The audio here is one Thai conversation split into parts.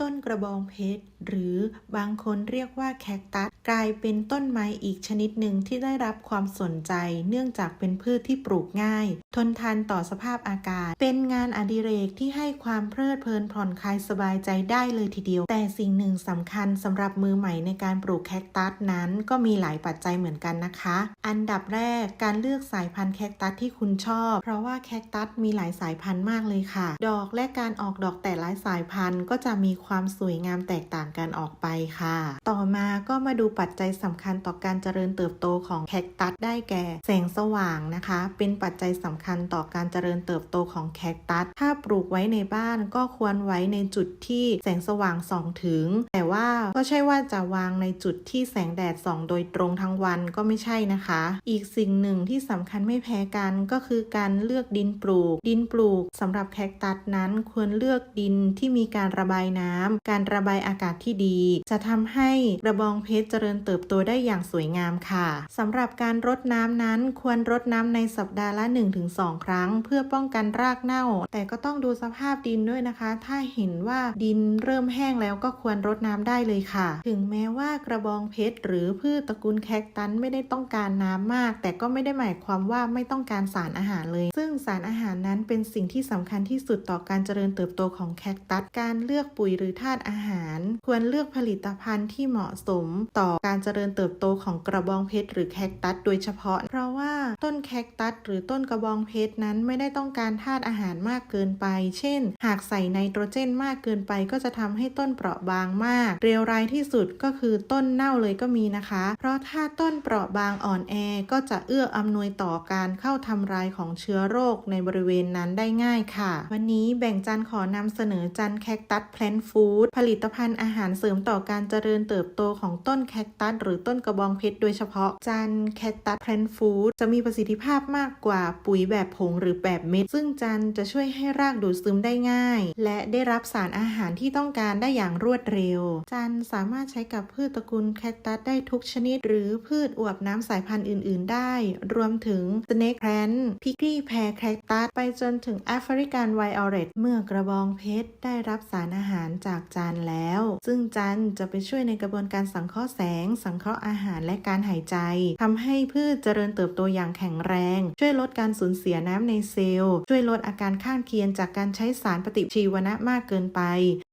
ต้นกระบองเพชร หรือบางคนเรียกว่าแคคตัส กลายเป็นต้นไม้อีกชนิดหนึ่งที่ได้รับความสนใจ เนื่องจากเป็นพืชที่ปลูกง่าย ทนทานต่อสภาพอากาศ เป็นงานอดิเรกที่ให้ความเพลิดเพลินผ่อนคลายสบายใจได้เลยทีเดียว แต่สิ่งหนึ่งสำคัญสำหรับมือใหม่ในการปลูกแคคตัสนั้น ก็มีหลายปัจจัยเหมือนกันนะคะ อันดับแรกการเลือกสายพันธุ์แคคตัสที่คุณชอบ เพราะว่าแคคตัสมีหลายสายพันธุ์มากเลยค่ะ ดอกและการออกดอกแต่ละสายพันธุ์ ก็จะมีความสวยงามแตกต่างกันออกไปค่ะ ต่อมาก็มาดูปัจจัยสำคัญต่อการเจริญเติบโตของแคคตัสได้แก่ แสงสว่างนะคะ เป็นปัจจัยสำคัญต่อการเจริญเติบโตของแคคตัส ถ้าปลูกไว้ในบ้านก็ควรไว้ในจุดที่แสงสว่างส่องถึง แต่ว่าก็ใช่ว่าจะวางในจุดที่แสงแดดส่องโดยตรงทั้งวันก็ไม่ใช่นะคะ อีกสิ่งหนึ่งที่สำคัญไม่แพ้กันก็คือการเลือกดินปลูก ดินปลูกสำหรับแคคตัสนั้นควรเลือกดินที่มีการระบายน้ำการระบายอากาศที่ดี จะทำให้กระบองเพชรเจริญเติบโตได้อย่างสวยงามค่ะสำหรับการรดน้ำนั้นควรรดน้ำในสัปดาห์ละ 1-2 ครั้ง เพื่อป้องกันรากเน่า แต่ก็ต้องดูสภาพดินด้วยนะคะ ถ้าเห็นว่าดินเริ่มแห้งแล้วก็ควรรดน้ำได้เลยค่ะ ถึงแม้ว่ากระบองเพชรหรือพืชตระกูลแคคตัสไม่ได้ต้องการน้ำมาก แต่ก็ไม่ได้หมายความว่าไม่ต้องการสารอาหารเลย ซึ่งสารอาหารนั้นเป็นสิ่งที่สำคัญที่สุดต่อการเจริญเติบโตของแคคตัส การเลือกปุ๋ยหรือธาตุอาหาร ควรเลือกผลิตภัณฑ์ที่เหมาะสมต่อการเจริญเติบโตของกระบองเพชรหรือแคคตัสโดยเฉพาะ เพราะ ว่าต้นแคคตัสหรือต้นกระบองเพชรนั้นไม่ได้ต้องการธาตุอาหารมากเกินไป เช่น หากใส่ไนโตรเจนมากเกินไปก็จะทำให้ต้นเปราะบางมากเร็วร้ายที่สุดก็คือต้นเน่าเลยก็มีนะคะ เพราะถ้าต้นเปราะบางอ่อนแอก็จะเอื้ออำนวยต่อการเข้าทำลายของเชื้อโรคในบริเวณนั้นได้ง่ายค่ะ วันนี้แบ่งจันขอนำเสนอจันแคคตัสแพลนฟู้ดผลิตภัณฑ์อาหารเสริมต่อการเจริญเติบโตของต้นแคคตัสหรือต้นกระบองเพชรโดยเฉพาะจันแคคตัสแพลนฟู้ดจะมีประสิทธิภาพมากกว่าปุ๋ยแบบผงหรือแบบเม็ด ซึ่งจันจะช่วยให้รากดูดซึมได้ง่าย และได้รับสารอาหารที่ต้องการได้อย่างรวดเร็ว จันสามารถใช้กับพืชตระกูลแคคตัสได้ทุกชนิด หรือพืชอวบน้ำสายพันธุ์อื่น ๆ ได้ รวมถึง snake plant พิกลี่แพรแคคตัสไปจนถึงแอฟริกันไวโอเลตเมื่อกระบองเพชรได้รับสารอาหารจากจันแล้ว ซึ่งจันจะไปช่วยในกระบวนการสังเคราะห์แสง สังเคราะห์อาหารและการหายใจทำให้พืชเจริญเติบตัวอย่างแข็งแรง ช่วยลดการสูญเสียน้ำในเซลล์ ช่วยลดอาการข้างเคียงจากการใช้สารปฏิชีวนะมากเกินไป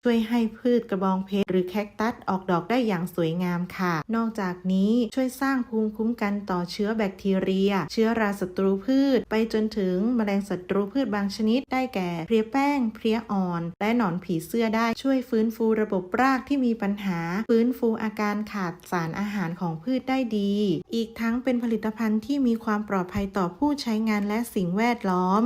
ช่วยให้พืชกระบองเพชรหรือแคคตัสออกดอกได้อย่างสวยงามค่ะ นอกจากนี้ช่วยสร้างภูมิคุ้มกันต่อเชื้อแบคทีเรีย เชื้อราศัตรูพืช ไปจนถึงแมลงศัตรูพืชบางชนิดได้แก่ เพลียแป้ง เพลียอ่อน และหนอนผีเสื้อได้ช่วยฟื้นฟูระบบรากที่มีปัญหา ฟื้นฟูอาการขาดสารอาหารของพืชได้ดี อีกทั้งเป็นผลิตภัณฑ์ที่มีความปลอดภัยต่อผู้ใช้งานและสิ่งแวดล้อม